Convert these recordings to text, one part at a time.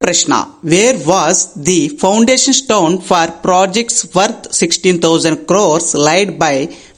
ప్రశ్న where was the foundation stone for projects worth sixteen thousand crores laid by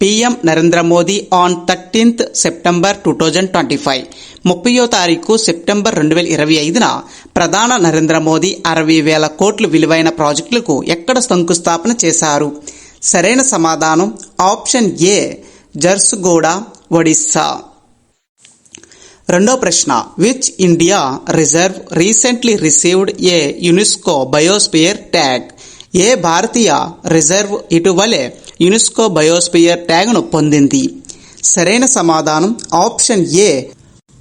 PM Narendra Modi on thirteenth September two thousand twenty five ముప్పయో తారీఖు September రెండు వేల ఇరవై ఐదున ప్రధాన నరేంద్ర మోదీ అరవై వేల కోట్లు విలువైన ప్రాజెక్టులకు ఎక్కడ శంకుస్థాపన చేశారు? సరైన సమాధానం ఆప్షన్ ఏ జర్సుగూడ ఒడిస్సా. రెండో ప్రశ్న. Which India reserve recently received a UNESCO biosphere tag? ఏ భారతీయ రిజర్వ్ ఇటీవలే యునెస్కో బయోస్పియర్ ట్యాగ్ను పొందింది? సరైన సమాధానం option A.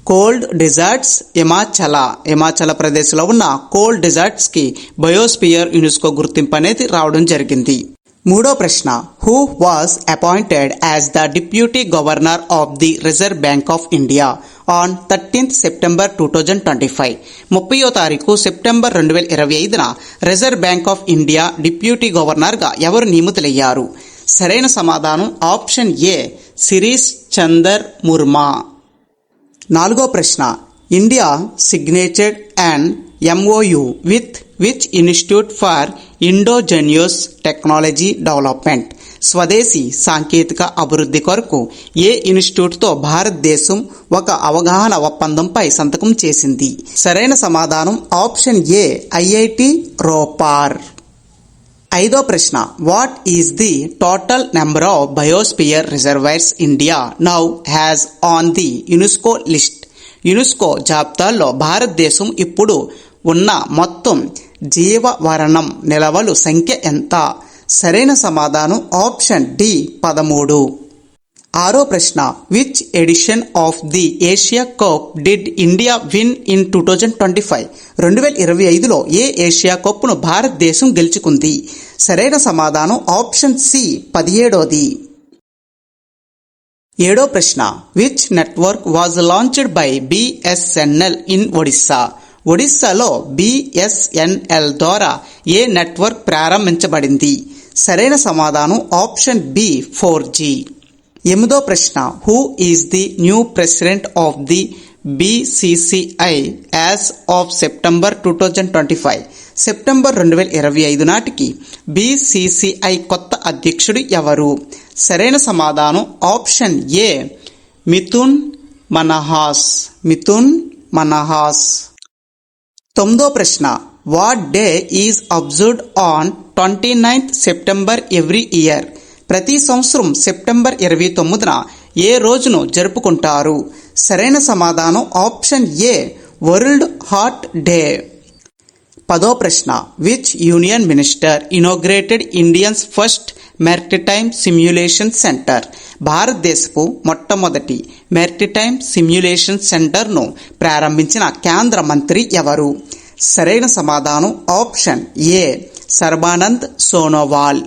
Cold deserts Himachal. Himachal ప్రదేశ్లో ఉన్న కోల్డ్ డిజర్ట్స్కి బయోస్పియర్ యునెస్కో గుర్తింపు అనేది రావడం జరిగింది. మూడో ప్రశ్న who was appointed as the deputy governor of the Reserve Bank of India on thirteenth September two thousand twenty five ముప్పయో తారీఖు సెప్టెంబర్ రెండు వేల ఇరవై ఐదున Reserve Bank of India deputy గవర్నర్గా ఎవరు నియమితులయ్యారు? సరైన సమాధానం ఆప్షన్ ఏ సిరీష్ చందర్ ముర్మా. నాలుగో ప్రశ్న India signatured and MOU with which institute for indigenous technology development. స్వదేశీ సాంకేతిక అభివృద్ధి కొరకు ఏ ఇన్స్టిట్యూట్తో భారతదేశం ఒక అవగాహన ఒప్పందంపై సంతకం చేసింది. సరైన సమాధానం ఆప్షన్ ఏ ఐఐటి రోపార్. ఐదో ప్రశ్న what is the total number of biosphere reservoirs India now has on the UNESCO list? UNESCO జాబితాలో భారతదేశం ఇప్పుడు ఉన్న మొత్తం జీవవరణం నిలవలు సంఖ్య ఎంత? సరైన సమాధానం ఆప్షన్ డి పదమూడు. ఆరో ప్రశ్న which edition of the Asia Cup did India win in two thousand twenty five రెండు వేల ఇరవై ఐదులో ఏ ఏషియా కప్ను భారతదేశం గెలుచుకుంది? సరైన సమాధానం ఆప్షన్ సి పదిహేడోది. ఏడో ప్రశ్న which network was launched by BSNL in Odisha ఒడిస్సాలో BSNL ద్వారా ఏ నెట్వర్క్ ప్రారంభించబడింది? సరైన సమాధానం ఆప్షన్ బి ఫోర్ జీ. ఎనిమిదో ప్రశ్న who is the new president of the BCCI as of September two thousand twenty five. September రెండు వేల ఇరవై ఐదు నాటికి బీసీసీఐ కొత్త అధ్యక్షుడు ఎవరు? సరైన సమాధానం ఆప్షన్ ఏ మిథున్ మనహాస్. మిథున్ మనహాస్. తొమ్మిదో ప్రశ్న what day is observed on twenty ninth September every year ప్రతి సంవత్సరం సెప్టెంబర్ ఇరవై తొమ్మిదిన ఏ రోజును జరుపుకుంటారు? సరైన సమాధానం option A World Heart Day. పదో ప్రశ్న which union minister inaugurated Indians first maritime simulation centre భారతదేశపు మొట్టమొదటి మెర్టిటైమ్ సిమ్యులేషన్ సెంటర్ను ప్రారంభించిన కేంద్ర మంత్రి ఎవరు? సరైన సమాధానం ఆప్షన్ ఏ సర్బానంద్ సోనోవాల్.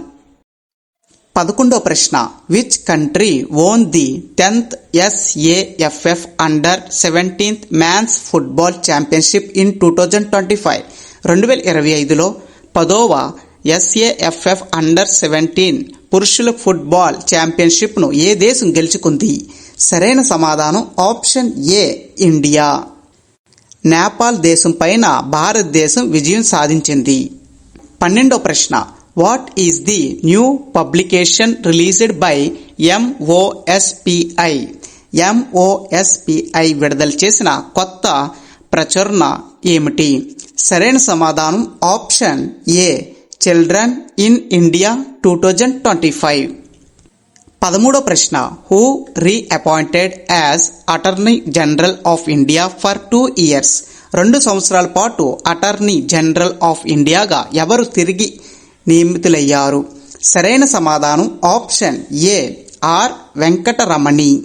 పదకొండో ప్రశ్న which country won the tenth SAFF under seventeenth men's football championship in two thousand twenty five రెండు వేల ఇరవై ఐదులో పదోవ ఎస్ఏఎఫ్ఎఫ్ అండర్ సెవెంటీన్ పురుషుల ఫుట్బాల్ ఛాంపియన్షిప్ను ఏ దేశం గెలుచుకుంది? సరైన సమాధానం ఆప్షన్ ఏ ఇండియా. నేపాల్ దేశం పైన భారతదేశం విజయం సాధించింది. పన్నెండో ప్రశ్న what is the new publication released by MOSPI MOSPI విడుదల చేసిన కొత్త ప్రచురణ ఏమిటి? సరైన సమాధానం option A Children in India two thousand twenty five పదమూడో ప్రశ్న. Who reappointed as attorney general of India for two years రెండు సంవత్సరాల పాటు అటార్నీ జనరల్ ఆఫ్ ఇండియాగా ఎవరు తిరిగి నియమితులయ్యారు? సరైన సమాధానం ఆప్షన్ ఏ. ఆర్. వెంకటరమణి.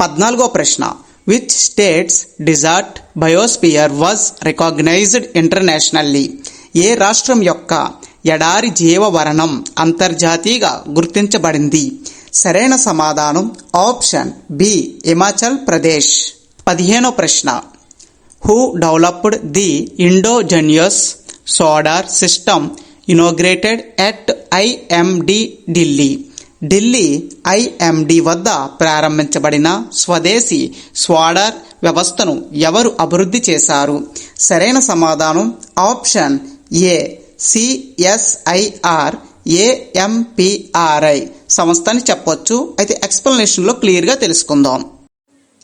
పద్నాలుగో ప్రశ్న. Which states desert biosphere was recognised internationally ఏ రాష్ట్రం యొక్క ఎడారి జీవవరణం అంతర్జాతీయంగా గుర్తించబడింది? సరైన సమాధానం ఆప్షన్ బి హిమాచల్ ప్రదేశ్. పదిహేనో ప్రశ్న. Who developed the indigenous SODAR system inaugurated at IMD Delhi. Delhi IMD వద్ద ప్రారంభించబడిన స్వదేశీ స్వాడర్ వ్యవస్థను ఎవరు అభివృద్ధి చేశారు? సరైన సమాధానం ఆప్షన్ ఏ సిఎస్ఐఆర్ ఏఎంపిఆర్ఐ సంస్థ అని చెప్పొచ్చు. అయితే ఎక్స్ప్లెనేషన్లో క్లియర్గా తెలుసుకుందాం.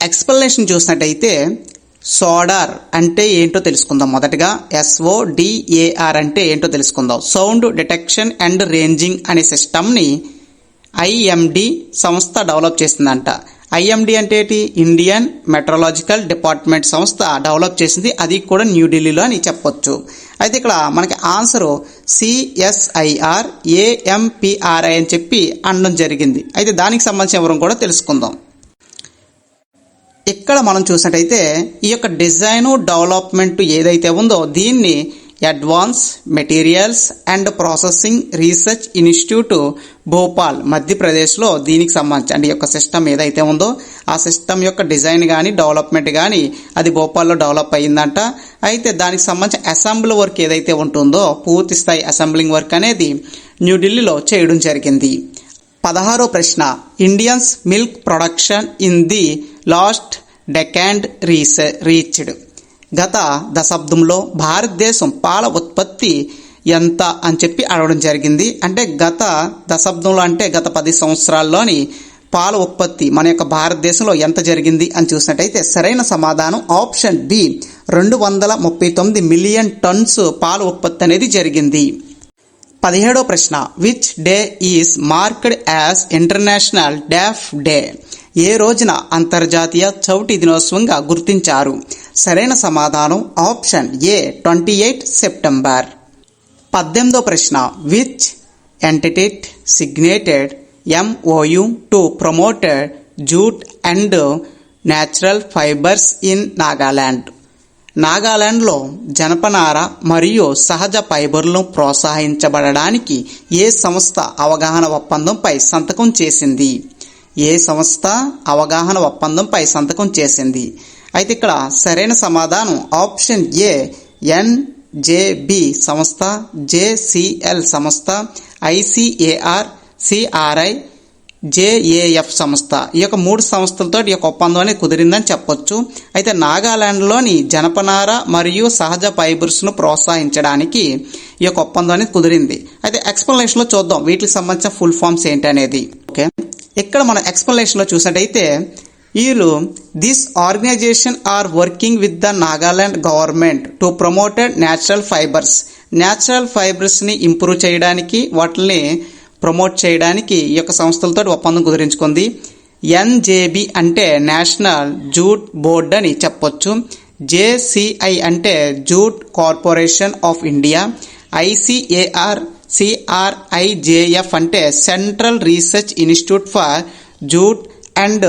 ఎక్స్ప్లెనేషన్ చూసినట్టయితే సోడార్ అంటే ఏంటో తెలుసుకుందాం మొదటగా. ఎస్ఓ డిఏఆర్ అంటే ఏంటో తెలుసుకుందాం. సౌండ్ డిటెక్షన్ అండ్ రేంజింగ్ అనే సిస్టమ్ని ఐఎండి సంస్థ డెవలప్ చేసిందంట. ఐఎండి అంటే ఏంటి? ఇండియన్ మెట్రలాజికల్ డిపార్ట్మెంట్ సంస్థ డెవలప్ చేసింది. అది కూడా న్యూఢిల్లీలో అని చెప్పొచ్చు. అయితే ఇక్కడ మనకి ఆన్సర్ సిఎస్ఐఆర్ ఏఎంపిఆర్ఐ అని చెప్పి అనడం జరిగింది. అయితే దానికి సంబంధించిన వివరం కూడా తెలుసుకుందాం. ఇక్కడ మనం చూసినట్టయితే ఈ యొక్క డిజైను డెవలప్మెంట్ ఏదైతే ఉందో దీన్ని advance materials and processing research institute Bhopal మధ్యప్రదేశ్లో దీనికి సంబంధించి అంటే ఈ యొక్క సిస్టమ్ ఏదైతే ఉందో ఆ సిస్టమ్ యొక్క డిజైన్ కానీ డెవలప్మెంట్ కానీ అది భోపాల్లో డెవలప్ అయ్యిందంట. అయితే దానికి సంబంధించిన అసెంబ్లీ వర్క్ ఏదైతే ఉంటుందో పూర్తి స్థాయి అసెంబ్లింగ్ వర్క్ అనేది న్యూఢిల్లీలో చేయడం జరిగింది. పదహారో ప్రశ్న. Indians milk production in the last decade రీస reached. గత దశాబ్దంలో భారతదేశం పాల ఉత్పత్తి ఎంత అని చెప్పి అడగడం జరిగింది. అంటే గత దశాబ్దంలో అంటే గత పది సంవత్సరాల్లోని పాల ఉత్పత్తి మన యొక్క భారతదేశంలో ఎంత జరిగింది అని చూసినట్టయితే సరైన సమాధానం ఆప్షన్ బి రెండు వందల ముప్పై తొమ్మిది మిలియన్ టన్స్ పాల ఉత్పత్తి అనేది జరిగింది. పదిహేడో ప్రశ్న which day is marked as International Deaf Day ఏ రోజున అంతర్జాతీయ చౌటి దినోత్సవంగా గుర్తించారు? సరైన సమాధానం option A twenty eight September. పద్దెనిమిదో ప్రశ్న which entity signated MOU to promoted jute and natural fibres in Nagaland నాగాలాండ్లో జనపనార మరియు సహజ ఫైబర్లను ప్రోత్సహించబడడానికి ఏ సంస్థ అవగాహన ఒప్పందంపై సంతకం చేసింది? ఏ సంస్థ అవగాహన ఒప్పందంపై సంతకం చేసింది? అయితే ఇక్కడ సరైన సమాధానం ఆప్షన్ ఏ ఎన్జేబి సంస్థ జేసిఎల్ సంస్థ ఐసిఏఆర్ సిఆర్ఐ జేఏఎఫ్ సంస్థ. ఈ యొక్క మూడు సంస్థలతో ఈ యొక్క ఒప్పందం అనేది కుదిరిందని చెప్పొచ్చు. అయితే నాగాలాండ్లోని జనపనార మరియు సహజ ఫైబర్స్ను ప్రోత్సహించడానికి ఈ యొక్క ఒప్పందం అనేది కుదిరింది. అయితే ఎక్స్ప్లెనేషన్లో చూద్దాం. వీటికి సంబంధించిన ఫుల్ ఫామ్స్ ఏంటి అనేది. ఓకే. ఇక్కడ మనం ఎక్స్ప్లెనేషన్లో చూసినట్టయితే వీళ్ళు this organisation are working with the Nagaland government to promoted natural fibres natural ఫైబర్స్ని improve చేయడానికి వాటిని ప్రమోట్ చేయడానికి ఈ యొక్క సంస్థలతో ఒప్పందం కుదిరించుకుంది. ఎన్జేబి అంటే నేషనల్ జూట్ బోర్డ్ అని చెప్పొచ్చు. జేసిఐ అంటే Jute Corporation of India. ICAR CRIJF అంటే central research institute for jute and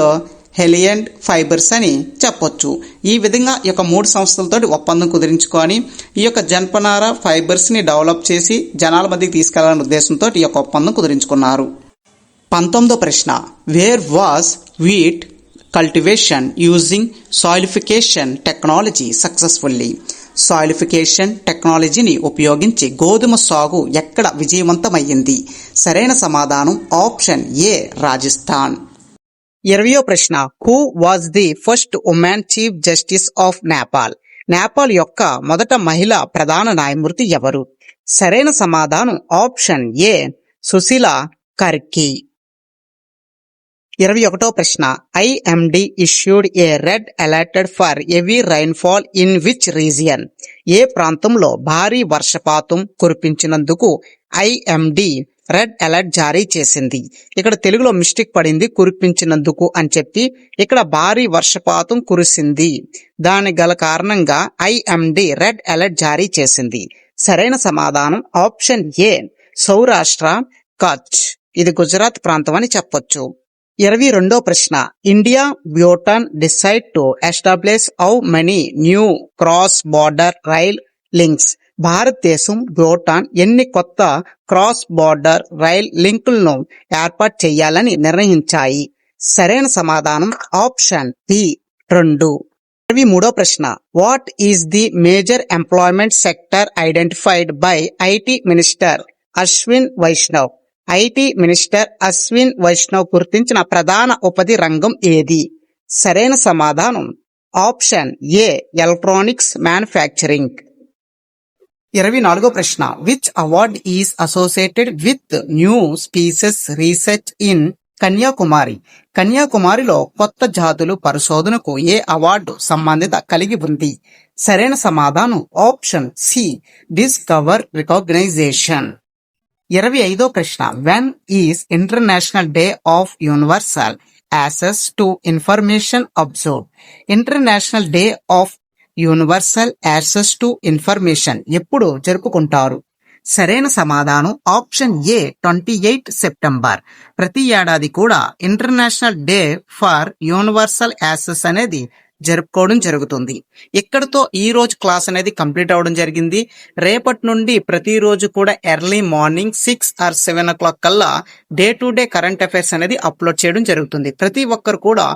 allied fibres అని చెప్పొచ్చు. ఈ విధంగా ఈ యొక్క మూడు సంస్థలతో ఒప్పందం కుదిరించుకొని ఈ యొక్క జనపనార ఫైబర్స్ని డెవలప్ చేసి జనాల మధ్యకి తీసుకెళ్ళాలనే ఉద్దేశంతో ఈ యొక్క ఒప్పందం కుదిరించుకున్నారు. పంతొమ్మిదో ప్రశ్న. Where was wheat cultivation using soilification technology successfully soilification టెక్నాలజీని ఉపయోగించి గోధుమ సాగు ఎక్కడ విజయవంతమయ్యింది? సరైన సమాధానం ఆప్షన్ ఏ రాజస్థాన్. ఇరవయో ప్రశ్న who was the first women chief justice of Nepal Nepal యొక్క మొదట మహిళ ప్రధాన న్యాయమూర్తి ఎవరు? సరైన సమాధానం ఆప్షన్ ఏ సుశీల కర్కి. ఇరవై ఒకటో ప్రశ్న IMD issued a red alerted for heavy rainfall in which region ఏ ప్రాంతంలో భారీ వర్షపాతం కురిపించినందుకు ఐఎండి రెడ్ అలర్ట్ జారీ చేసింది. ఇక్కడ తెలుగులో మిస్టేక్ పడింది కురిపించినందుకు అని చెప్పి ఇక్కడ భారీ వర్షపాతం కురిసింది. దాని గల కారణంగా ఐఎండి రెడ్ అలర్ట్ జారీ చేసింది. సరైన సమాధానం ఆప్షన్ ఏ సౌరాష్ట్ర కచ్. ఇది గుజరాత్ ప్రాంతం అని చెప్పొచ్చు. ఇరవై రెండో ప్రశ్న India Bhutan decide to establish how many new cross border rail links. భారతదేశం భూటాన్ ఎన్ని కొత్త క్రాస్ బోర్డర్ రైల్ లింకులను ఏర్పాటు చేయాలని నిర్ణయించాయి. సరైన సమాధానం ఆప్షన్ బి రెండు. ఇరవై మూడో ప్రశ్న. What is the major employment sector identified by IT minister Ashwini Vaishnaw IT minister Ashwini Vaishnaw గుర్తించిన ప్రధాన ఉపది రంగం ఏది? సరైన సమాధానం ఆప్షన్ ఏ ఎలక్ట్రానిక్స్ మ్యానుఫ్యాక్చరింగ్ ఇరవై నాలుగో ప్రశ్న. Which award is associated with new species research in Kanyakumari కన్యాకుమారిలో కొత్త జాతులు పరిశోధనకు ఏ అవార్డు సంబంధిత కలిగి ఉంది? సరైన సమాధానం ఆప్షన్ సి డిస్కవర్ రికగ్నైజేషన్ ఇరవై ఐదో ప్రశ్న. When is International Day of Universal Access to Information observe International Day of Universal Access to Information ఎప్పుడు జరుపుకుంటారు. సరైన సమాధానం option A twenty eight September. ప్రతి ఏడాది కూడా International Day for Universal Access అనేది జరుపుకోవడం జరుగుతుంది. ఇక్కడతో ఈ రోజు క్లాస్ అనేది కంప్లీట్ అవ్వడం జరిగింది. రేపటి నుండి ప్రతిరోజు కూడా early morning six or seven o'clock కల్లా day to day current affairs అనేది అప్లోడ్ చేయడం జరుగుతుంది. ప్రతి ఒక్కరు కూడా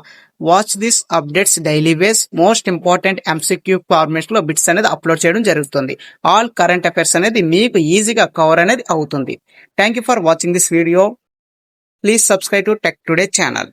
watch this updates daily ways. Most important MCQ ఫార్మేట్లో bits అనేది అప్లోడ్ చేయడం జరుగుతుంది. ఆల్ కరెంట్ అఫైర్స్ అనేది మీకు ఈజీగా కవర్ అనేది అవుతుంది. Thank you for watching this video. Please subscribe to Tech Today channel.